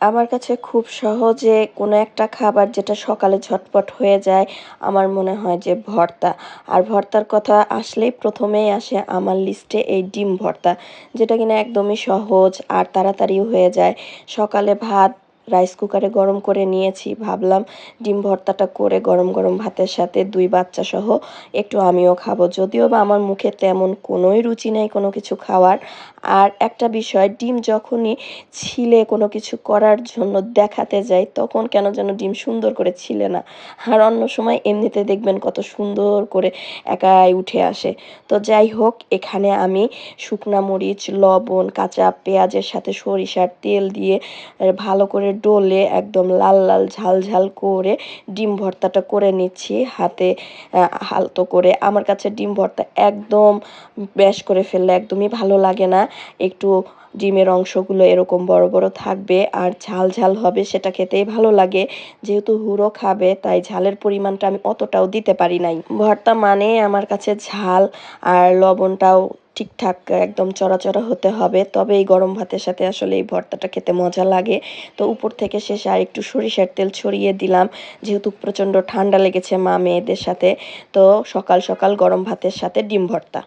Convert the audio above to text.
আমার কাছে খুব সহজে কোনো একটা খাবার যেটা সকালে ঝটপট হয়ে যায়, আমার মনে হয় যে ভর্তা। আর ভর্তার কথা আসলেই প্রথমেই আসে আমার লিস্টে এই ডিম ভর্তা, যেটা কিনা একদমই সহজ আর তাড়াতাড়িও হয়ে যায়। সকালে ভাত রাইস কুকারে গরম করে নিয়েছি। ভাবলাম ডিম ভর্তাটা করে গরম গরম ভাতের সাথে দুই বাচ্চা সহ একটু আমিও খাব। যদিও বা আমার মুখে তেমন কোনোই রুচি নেই কোনো কিছু খাওয়ার। আর একটা বিষয়, ডিম যখনই ছিলে কোনো কিছু করার জন্য দেখাতে যাই, তখন কেন যেন ডিম সুন্দর করে ছিলে না। আর অন্য সময় এমনিতে দেখবেন কত সুন্দর করে একাই উঠে আসে। তো যাই হোক, এখানে আমি শুকনা মরিচ, লবণ, কাঁচা পেঁয়াজের সাথে সরিষার তেল দিয়ে ভালো করে ডলে একদম লাল লাল ঝাল ঝাল করে ডিম ভর্তাটা করে নিচ্ছি হাতে হালতো করে। আমার কাছে ডিম ভর্তা একদম ব্যাশ করে ফেললে একদমই ভালো লাগে না। একটু ডিমের অংশগুলো এরকম বড় বড় থাকবে আর ঝাল ঝাল হবে, সেটা খেতেই ভালো লাগে। যেহেতু হুড়ো খাবে, তাই ঝালের পরিমাণটা আমি অতটাও দিতে পারি নাই। ভর্তা মানে আমার কাছে ঝাল আর লবণটাও ঠিকঠাক একদম চড়াচড়া হতে হবে। তবে এই গরম ভাতের সাথে আসলে এই ভর্তাটা খেতে মজা লাগে। তো উপর থেকে শেষে আর একটু সরিষার তেল ছড়িয়ে দিলাম। যেহেতু প্রচণ্ড ঠান্ডা লেগেছে মা মেয়েদের সাথে। তো সকাল সকাল গরম ভাতের সাথে ডিম ভর্তা।